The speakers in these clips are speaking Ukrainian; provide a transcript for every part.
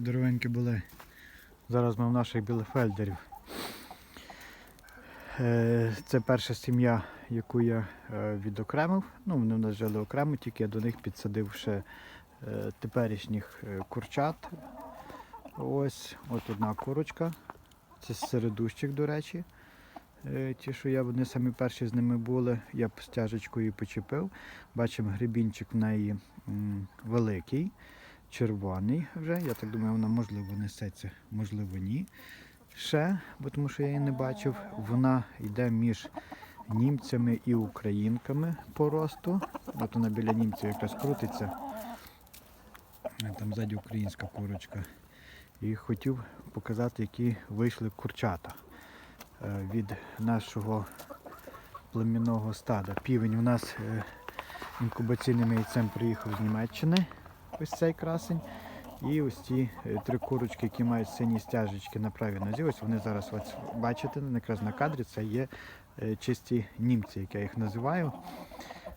здоровенькі були. Зараз ми в наших білефельдерів. Е, Це перша сім'я, яку я е, відокремив. Ну, вони в нас жили окремо, тільки я до них підсадив ще е, теперішніх курчат. Ось, от одна курочка. Це середущик, до речі. Ті, що я вони самі перші з ними були, я стяжечкою почепив. Бачимо, грибінчик в неї великий, червоний вже. Я так думаю, вона можливо несеться, можливо, ні. Ще, бо тому що я її не бачив. Вона йде між німцями і українками по росту. От вона біля німців якраз крутиться. Там ззаді українська курочка. І хотів показати, які вийшли курчата е, від нашого племінного стада. Півень у нас е, інкубаційним яйцем приїхав з Німеччини. Ось цей красень. І ось ці е, три курочки, які мають сині стяжечки на правій нозі. Ось вони зараз ось бачите, якраз на кадрі це є е, чисті німці, як я їх називаю.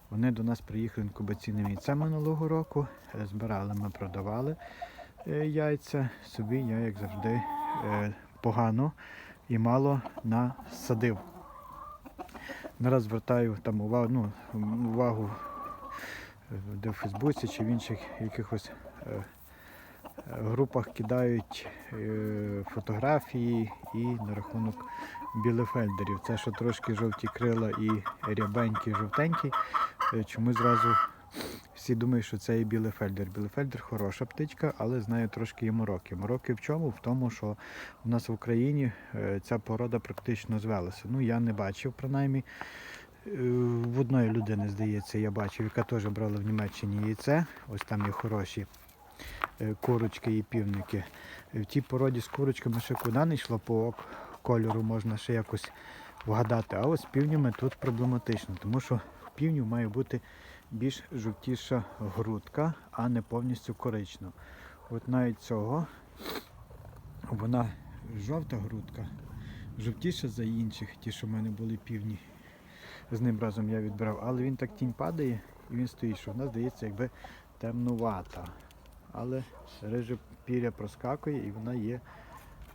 Вони до нас приїхали інкубаційним яйцем минулого року. Е, Збирали, ми продавали яйця. Собі я, як завжди, погано і мало насадив. Нараз звертаю там увагу, ну, увагу де в Фейсбуці чи в інших якихось е, групах кидають е, фотографії і на рахунок білефельдерів. Це що трошки жовті крила і рябенькі, жовтенькі. Е, Чому зразу всі думають, що це і білефельдер. Білефельдер хороша птичка, але знає трошки і мороки. Мороки в чому? В тому, що у нас в Україні ця порода практично звелася. Ну, я не бачив, принаймні. В одної людини, здається, я бачив, яка теж брала в Німеччині яйце. Ось там є хороші е, курочки і півники. Е, В тій породі з курочками ще куди не йшло по кольору, можна ще якось вгадати. А ось з півнями тут проблематично, тому що в півню має бути більш жовтіша грудка, а не повністю корична. От навіть цього вона жовта грудка, жовтіша за інших, ті, що в мене були півні. З ним разом я відбирав, але він так тінь падає і він стоїть, що вона здається якби темнувата. Але риже піря проскакує і вона є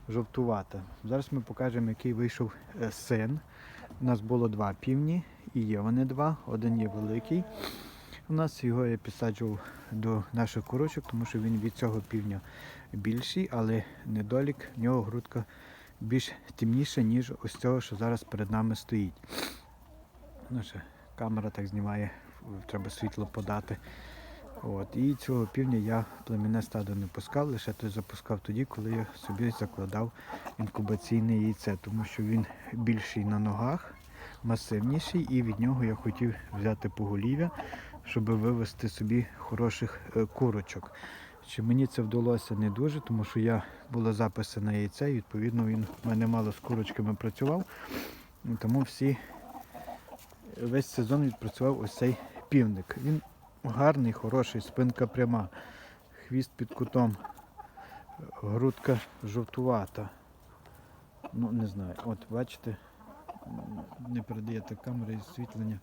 жовтувата. Зараз ми покажемо, який вийшов е, син. У нас було два півні, і є вони два. Один є великий. У нас його я підсаджував до наших курочок, тому що він від цього півня більший, але недолік в нього грудка більш темніша, ніж ось цього, що зараз перед нами стоїть. Ну, ще камера так знімає, треба світло подати. От. І цього півня я племінне стадо не пускав, лише той запускав тоді, коли я собі закладав інкубаційне яйце, тому що він більший на ногах, масивніший, і від нього я хотів взяти поголів'я, щоб вивести собі хороших е, курочок. Чи мені це вдалося не дуже, тому що я були записи на яйце, і відповідно він в мене мало з курочками працював. Тому всі весь сезон відпрацював ось цей півник. Він гарний, хороший, спинка пряма, хвіст під кутом, грудка жовтувата. Ну, не знаю. От бачите, не передає так камера і освітлення.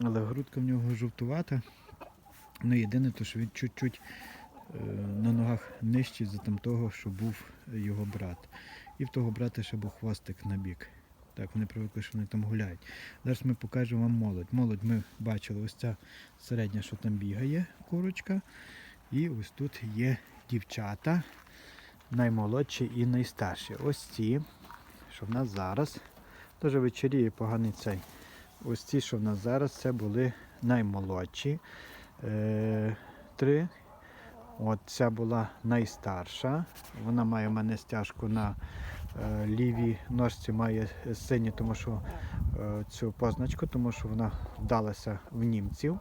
Але грудка в нього жовтувата. Ну, єдине, то, що він чуть-чуть е, на ногах нижчий за того, що був його брат. І в того брата ще був хвостик на бік. Так, вони привикли, що вони там гуляють. Зараз ми покажемо вам молодь. Молодь ми бачили, ось ця середня, що там бігає, курочка. І ось тут є дівчата, наймолодші і найстарші. Ось ці, що в нас зараз, дуже вечеріє поганий цей. Ось ці, що в нас зараз, це були наймолодші. Е, три. От ця була найстарша. Вона має в мене стяжку на лівій ножці, має сині, тому що е, цю позначку, тому що вона вдалася в німців.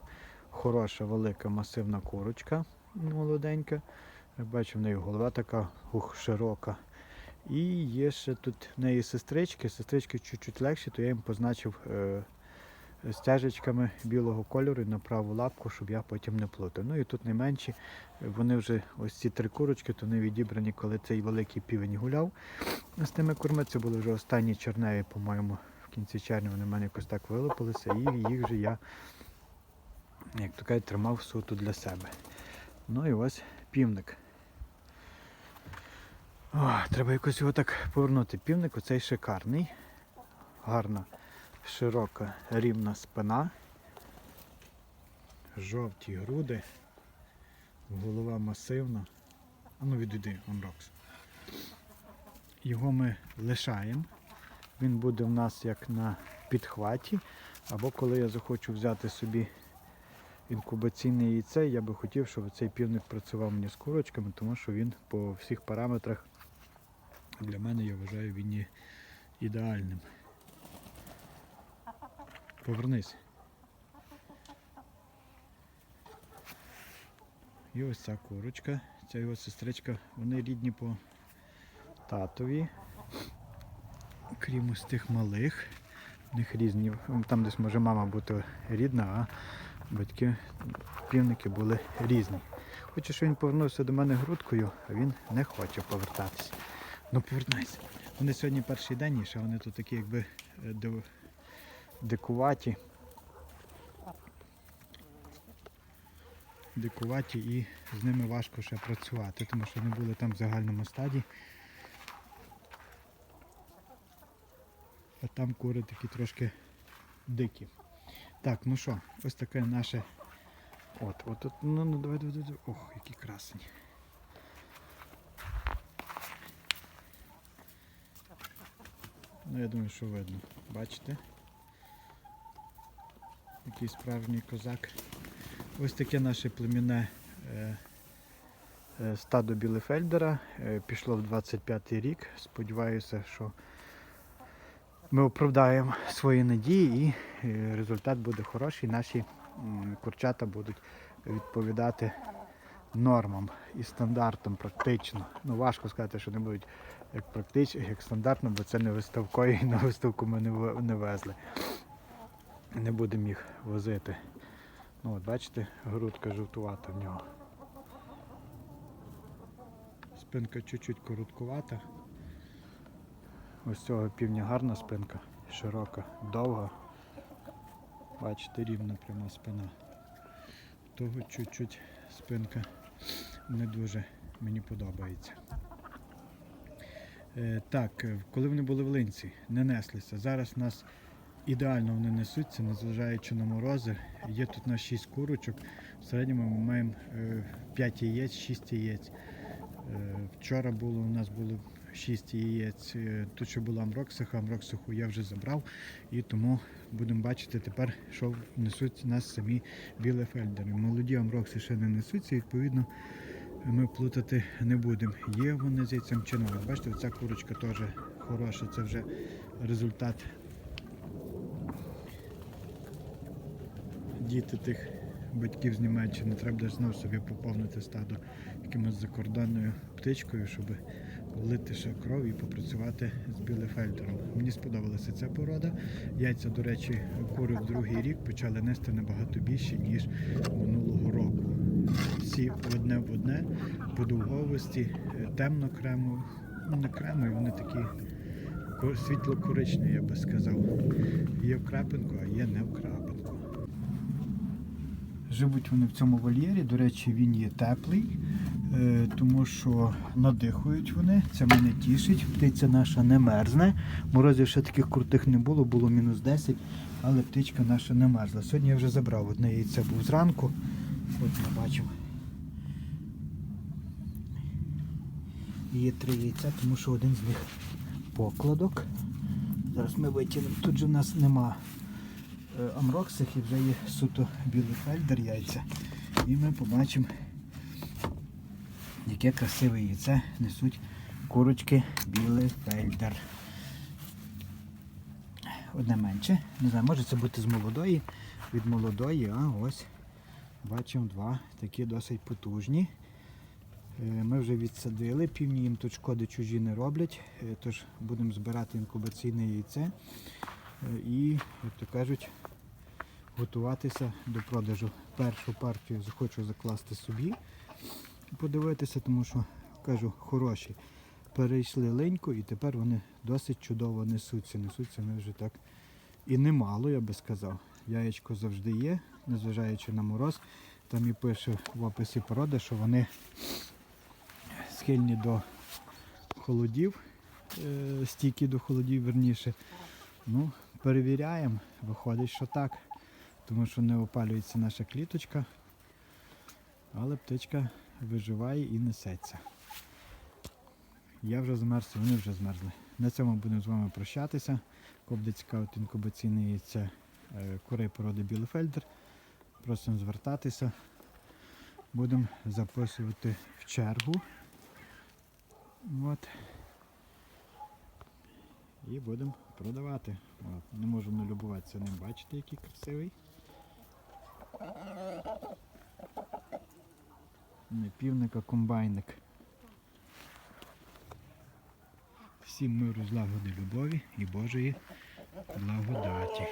Хороша, велика, масивна курочка, молоденька. Бачу, в неї голова така ух, широка. І є ще тут в неї сестрички. Сестрички чуть-чуть легші, то я їм позначив стяжечками білого кольору на праву лапку, щоб я потім не плутав. Ну і тут найменші, вони вже ось ці три курочки, то вони відібрані, коли цей великий півень гуляв з тими курми. Це були вже останні черневі, по-моєму, в кінці червня вони в мене якось так вилипалися, і їх же я, як то кажуть, тримав суто для себе. Ну і ось півник. О, треба якось його так повернути. Півник оцей шикарний. Гарна, широка, рівна спина. Жовті груди. Голова масивна. А ну відійди, Онрокс. Його ми лишаємо. Він буде в нас як на підхваті. Або коли я захочу взяти собі інкубаційне яйце, я би хотів, щоб цей півник працював мені з курочками, тому що він по всіх параметрах для мене, я вважаю, він є ідеальним. Повернись. І ось ця курочка, ця його сестричка, вони рідні по татові. Крім ось тих малих. В них різні. Там десь може мама бути рідна, а батьки півники були різні. Хоче, що він повернувся до мене грудкою, а він не хоче повертатись. Ну повернайся. Вони сьогодні перший день, і ще вони тут такі якби е, див- дикуваті. Дикуваті і з ними важко ще працювати, тому що вони були там в загальному стаді. А там кури такі трошки дикі. Так, ну що, ось таке наше. От, от, от, ну, ну давай, давай, давай. Ох, які красені. Ну, я думаю, що видно. Бачите? Який справжній козак. Ось таке наше племінне е, е, стадо Білефельдера. Е, пішло в 25-й рік. Сподіваюся, що ми оправдаємо свої надії і результат буде хороший. Наші курчата будуть відповідати нормам і стандартам практично. Ну важко сказати, що не будуть як практично, як стандартно, бо це не виставкові, і на виставку ми не везли. Не будемо їх возити. Ну от бачите, грудка жовтувата в нього. Спинка чуть-чуть короткувата. Ось цього півня гарна спинка, широка, довга. Бачите, рівна пряма спина. Того чуть-чуть спинка не дуже мені подобається. Е, так, е, коли вони були в линці, не неслися. Зараз у нас ідеально вони несуться, незважаючи на морози. Є тут на 6 курочок. В середньому ми маємо 5 яєць, 6 яєць. Е, Вчора було у нас було 6 яєць. Е, Тут ще була амроксиха, амроксиху я вже забрав. І тому будемо бачити тепер, що несуть нас самі білефельдери. Молоді амрокси ще не несуться, відповідно, ми плутати не будемо. Є вони з яйцем чи не. Бачите, ця курочка теж хороша, це вже результат діти тих батьків з Німеччини. Треба буде знову собі поповнити стадо якимось закордонною птичкою, щоб влити ще кров і попрацювати з білефельдером. Мені сподобалася ця порода. Яйця, до речі, кури в другий рік почали нести набагато більше, ніж минулого року. Всі одне в одне по довговості, е, темно-кремові, ну не кремові, вони такі світло-коричневі, я би сказав. Є в крапинку, а є не в крапинку. Живуть вони в цьому вольєрі. До речі, він є теплий, е, тому що надихують вони. Це мене тішить. Птиця наша не мерзне. Морозів ще таких крутих не було, було мінус 10, але птичка наша не мерзла. Сьогодні я вже забрав одне яйце був зранку. От ми бачимо. Є три яйця, тому що один з них покладок. Зараз ми витягнемо. Тут же в нас нема е, амроксих і вже є суто білий фельдер яйця. І ми побачимо, яке красиве яйце несуть курочки білий фельдер. Одне менше. Не знаю, може це бути з молодої, від молодої, а ось бачимо два такі досить потужні. Е, Ми вже відсадили, півні їм тут шкоди чужі не роблять, е, тож будемо збирати інкубаційне яйце і, як то кажуть, готуватися до продажу. Першу партію захочу закласти собі, подивитися, тому що, кажу, хороші. Перейшли линьку і тепер вони досить чудово несуться. Несуться вони вже так і немало, я би сказав. Яєчко завжди є, незважаючи на мороз. Там і пише в описі породи, що вони схильні до холодів, е, стійкі до холодів, верніше. Ну, перевіряємо, виходить, що так, тому що не опалюється наша кліточка, але птичка виживає і несеться. Я вже змерз, вони вже змерзли. На цьому будемо з вами прощатися. Буде цікавити інкубаційне яйце е, курей породи Білефельдер. Просимо звертатися. Будемо записувати в чергу. От. І будемо продавати. От. Не можу не любуватися ним. Бачите, який красивий. Не півник, а комбайник. Всім миру, злагоди, любові і Божої благодаті.